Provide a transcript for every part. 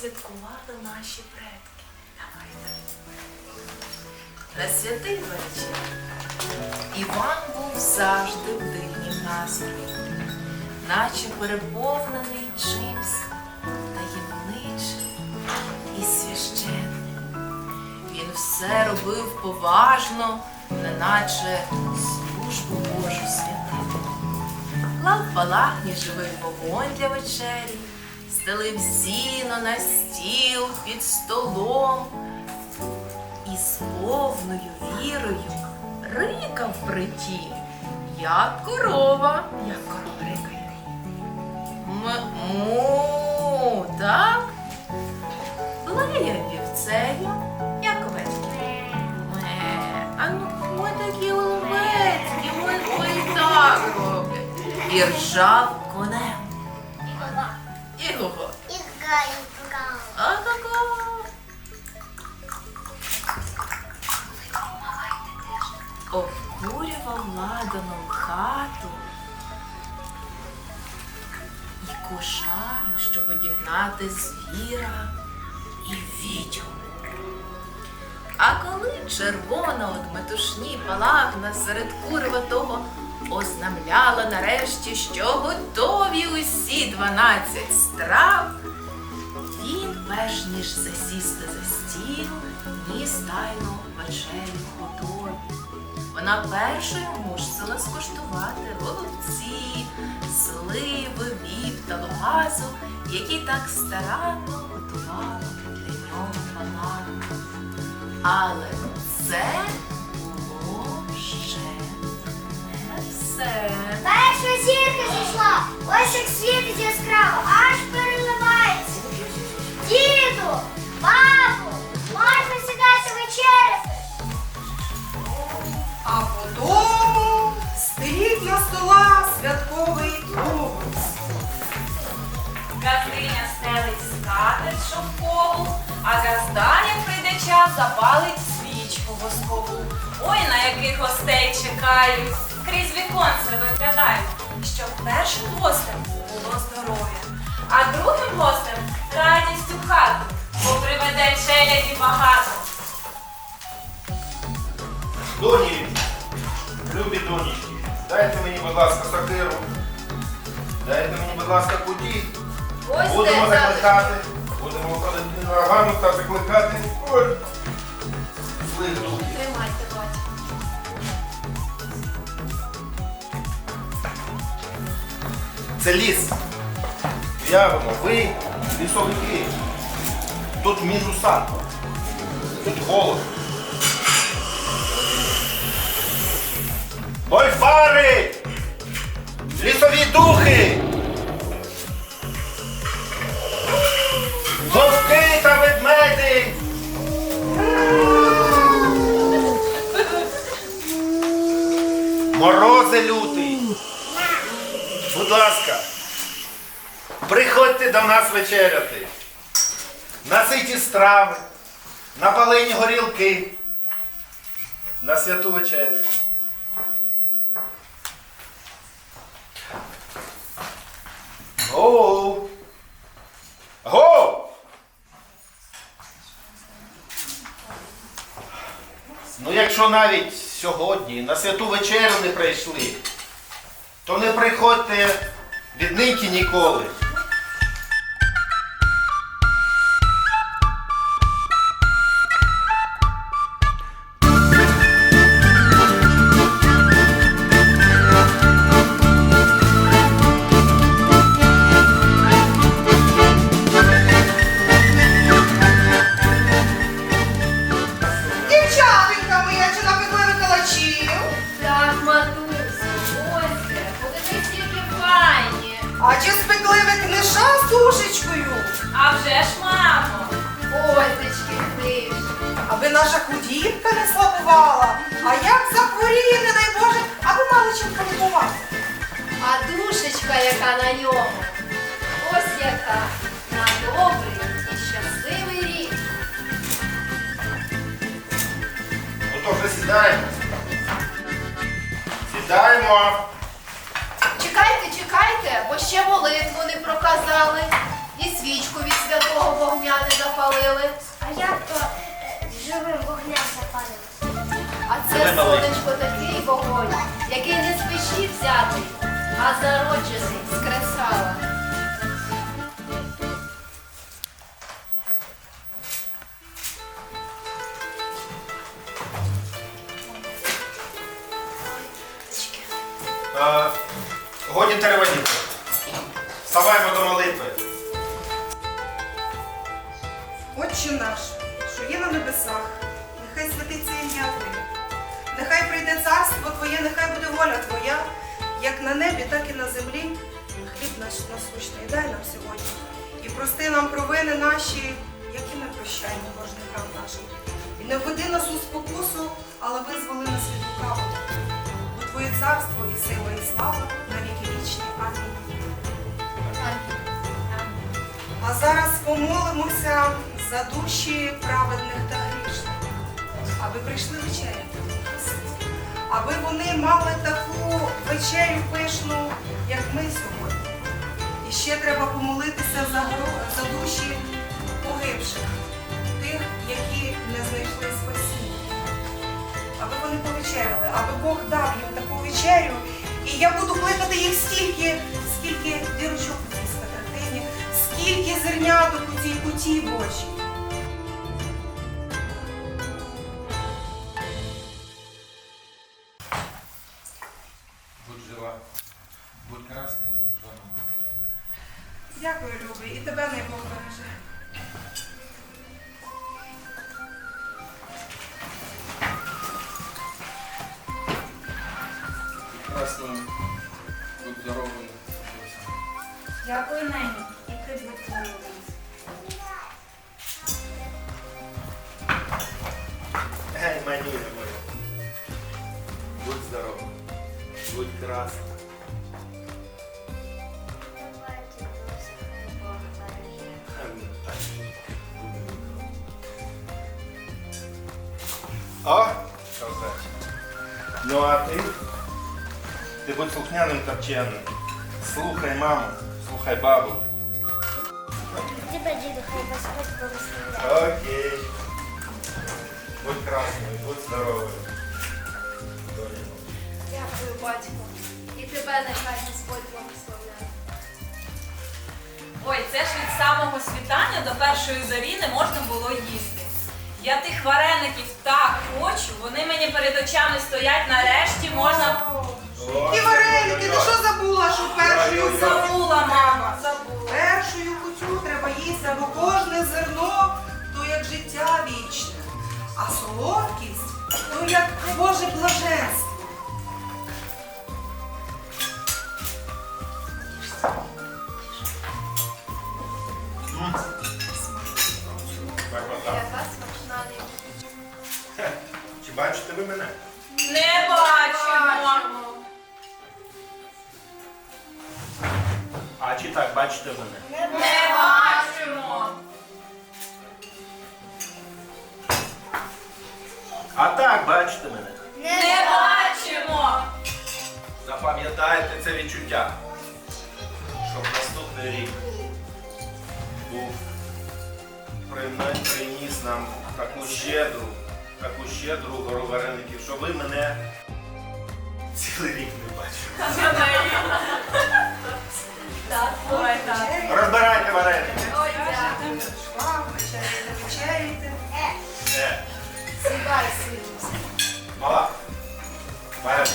святкували наші предки. Давайте. На святий вечір Іван був завжди в дивнім настрої, наче переповнений чимсь таємничим і священним. Він все робив поважно, неначе службу Божу святив. Клав палахні живий вогонь для вечері, стелив сіно на стіл під столом і з повною вірою рикав притім, як корова, як корова рикає. Му, так? Лея вівцею, як овець. Ме, а ну ми такі овецькі, ми ой так роблять. І ржав конем. І кого? Обкурював хату і кошару, щоб одігнати звіра і відьму. А коли червона от метушні палахна серед курва того ознамляла нарешті, що готові усі дванадцять страв, він, перш ніж засісти за стіл, ніс тайну вечерю готові. Вона першою мусила скуштувати голубці, сливи, біб та лугазу, які так старанно готувала для нього палатка. Але це було ще не все. Перша зірка зійшла, ось як світить яскраво, аж переливається. Діду, бабу, на стола святковий образ. Газдиня стелить скатерть шовкову, а газда, як прийде час, запалить свічку воскову. Ой, на яких гостей чекають, крізь віконце виглядають, щоб першим гостем було здоров'я, а другим гостем радість у хату, бо приведе челяді багато. Доні, любі донечки, дайте мені, будь ласка, сокиру. Дайте мені, будь ласка, куті. Будемо де закликати. Будемо виходити на ганок та закликати. Ой. Злих духів. Тримайте, батько. Це ліс. Уявимо, ви лісовики. Тут мінуса. Тут голод. Морози лютий! Будь ласка, приходьте до нас вечеряти. Наситі страви, напалені горілки на святу вечерю. Гоу! Гоу! Ну, якщо навіть сьогодні на святу вечерю не прийшли, то не приходьте віднині ніколи. А чи спекли ви книша з тушечкою? А вже ж, мамо. Озечки ти ж. Аби наша худібка не слабувала. А як захворіє, не дай Боже, аби мали чим полікувати. А душечка, яка на ньому, ось яка на добрий і щасливий рік. Ну то вже сідаємо. Сідаємо. Чекайте, чекайте, бо ще молитву не проказали. І свічку від святого вогня не запалили. А як то е, живим вогнем запалили? А це сонечко такий вогонь, який не з печі взятий, а зароджений з кресала. Е, годі тереваніти. Вставаємо до молитви. Отче наш, що є на небесах, нехай святиться ім'я Твоє. Нехай прийде царство Твоє, нехай буде воля Твоя, як на небі, так і на землі. Хліб наш насущний дай нам сьогодні. І прости нам провини наші, які ми прощаємо боржникам нашим. І не введи нас у спокусу, але визволи нас від лукавого. Бо Твоє царство і сила, і слава А зараз помолимося за душі праведних та грішних, аби прийшли нас, аби вони мали таку вечерю пишну, як ми сьогодні. І ще треба помолитися за, за душі погибших, тих, які не знайшли спасіння, аби вони повечеряли, аби Бог дав їм таку вечерю. І я буду кликати їх стільки, скільки дірочок у цій скатертині, скільки зерняток у цій куті жона. Дякую, любий, і тебе не Бог береже. Прекрасно, будь здоровим. Дякую, Нені. І ти будь здоровий. Гей, манюня моя. Будь здорова, будь красна. О, козаче. Ну а ти? Ти будь слухняним та вченим. Слухай маму, слухай бабу. Тебе, діду, хай Господь благословляє. Окей. Будь красною, будь здоровою. Дякую, батько. І тебе нехай Господь благословляє. Ой, це ж від самого світання до першої зорі не можна було їсти. Я тих вареників так хочу, вони мені перед очами стоять, нарешті можна. І вареники, ти що забула, що першою Забула, мама. Першою кутю треба їсти, бо кожне зерно то як життя вічне, а солодкість то як Боже блаженство. Чи так бачите мене? Не бачимо. А так бачите мене. Не бачимо. Запам'ятайте це відчуття. Щоб наступний рік був приніс нам таку щедру, таку щедру гору вареників, щоб ви мене цілий рік не бачили. Так, ой, так. Розбирайте вареники. Ой, дякую. Шва, вечеряйте, вечеряйте. Е, Сідай, сину. мала. Вареники.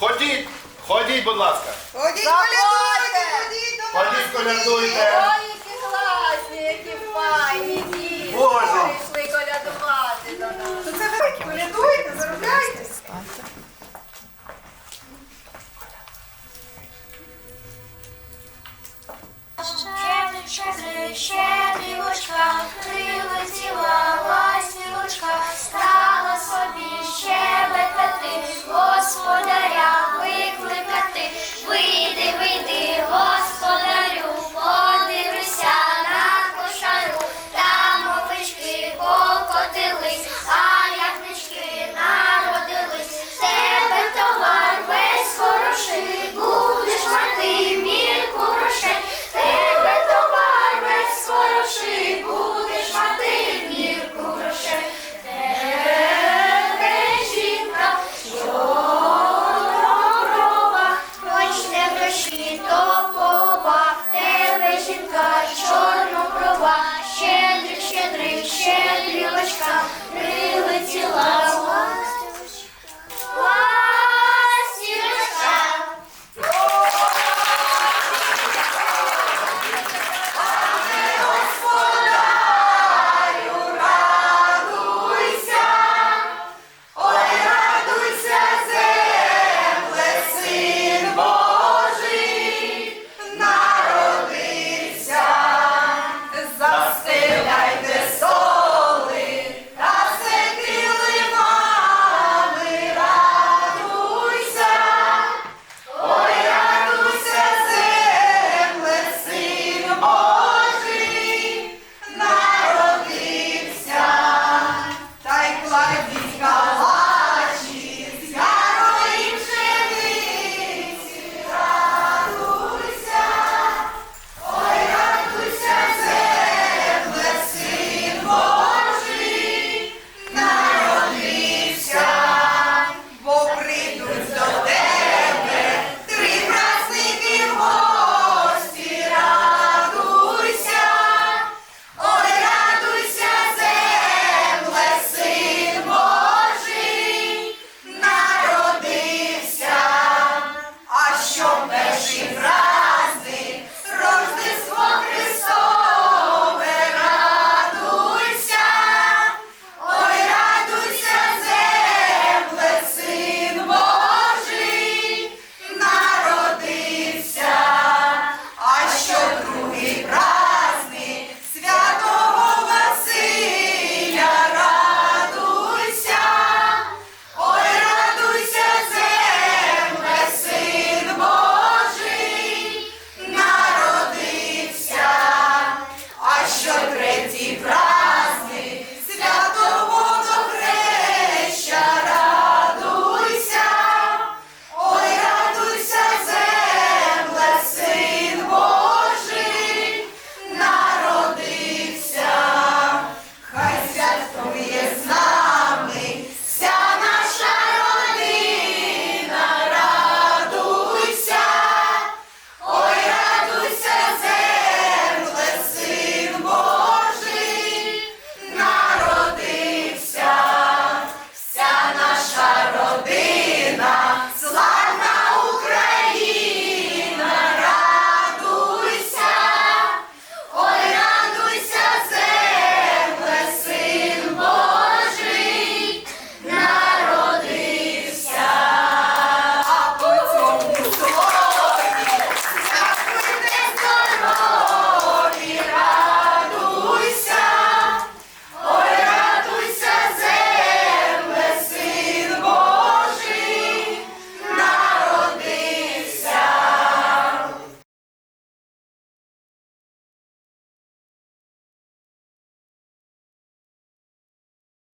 Ходіть, ходіть, будь ласка. Ходіть, колядуйте. Ходіть, колядуйте. Ой, які класні, які файні діти. Боже. Прийшли колядувати до нас. То це колядуйте, заробляйте. Щедрик, щедрівочка, прилетіла